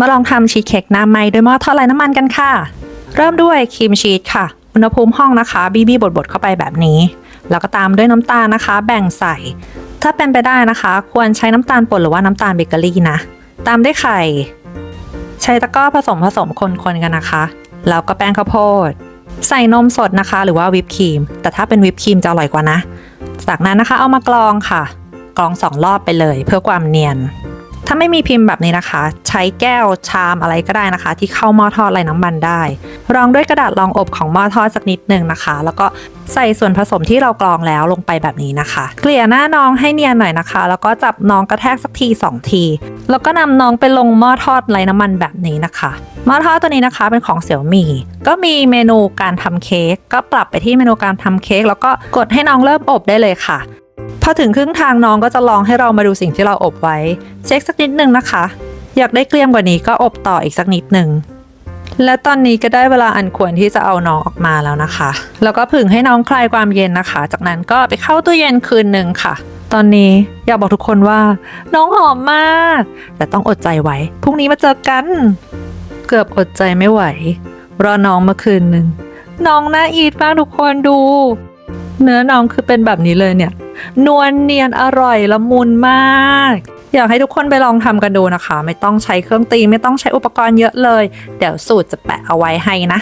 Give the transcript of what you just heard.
มาลองทำชีสเค้กหน้าไมโดยหม้อทอดไร้น้ำมันกันค่ะ เริ่มด้วยครีมชีสค่ะ อุณหภูมิห้องนะคะ บีบีบดๆเข้าไปแบบนี้ แล้วก็ตามด้วยน้ำตาลนะคะ แบ่งใส่ ถ้าเป็นไปได้นะคะ ควรใช้น้ำตาลป่นหรือว่าน้ำตาลเบเกอรี่นะ ตามด้วยไข่ ใช้ตะกร้อผสมผสมคนๆกันนะคะ แล้วก็แป้งข้าวโพด ใส่นมสดนะคะ หรือว่าวิปครีม แต่ถ้าเป็นวิปครีมจะอร่อยกว่านะ จากนั้นนะคะเอามากรองค่ะ กรองสองรอบไปเลย เพื่อความเนียน ถ้าไม่มีพิมพ์แบบนี้นะคะ ใช้แก้วชามอะไรก็ได้นะคะ ที่เข้าหม้อทอดไร้น้ำมันได้ รองด้วยกระดาษรองอบของหม้อทอดสักนิดหนึ่งนะคะ แล้วก็ใส่ส่วนผสมที่เรากรองแล้วลงไปแบบนี้นะคะ เกลี่ยหน้าน้องให้เนียนหน่อยนะคะ แล้วก็จับน้องกระแทกสักทีสองที แล้วก็นำน้องไปลงหม้อทอดไร้น้ำมันแบบนี้นะคะหม้อทอดตัวนี้นะคะเป็นของเสี่ยวหมี่ก็มีเมนูการทำเค้กก็ปรับไปที่เมนูการทำเค้กแล้วก็กดให้น้องเริ่มอบได้เลยค่ะ อถึงครึ่งทางน้องก็จะลองให้เรามาดูสิ่งที่เราอบไว้ เช็คสักนิดนึงนะคะ อยากได้เกลี้ยมกว่านี้ก็อบต่ออีกสักนิดหนึ่งและตอนนี้ก็ได้เวลาอันควรที่จะเอาน้องออกมาแล้วนะคะ แล้วก็ผึ่งให้น้องคลายความเย็นนะคะ จากนั้นก็ไปเข้าตู้เย็นคืนหนึ่งค่ะ ตอนนี้อยากบอกทุกคนว่า น้องหอมมาก แต่ต้องอดใจไว้ พรุ่งนี้มาเจอกัน เกือบอดใจไม่ไหว รอน้องมาคืนหนึ่ง น้องน่าอีทมากทุกคนดู เนื้อน้องคือเป็นแบบนี้เลยเนี่ย นวลเนียนอร่อยละมุนมาก อยากให้ทุกคนไปลองทำกันดูนะคะ ไม่ต้องใช้เครื่องตีไม่ต้องใช้อุปกรณ์เยอะเลย เดี๋ยวสูตรจะแปะเอาไว้ให้นะ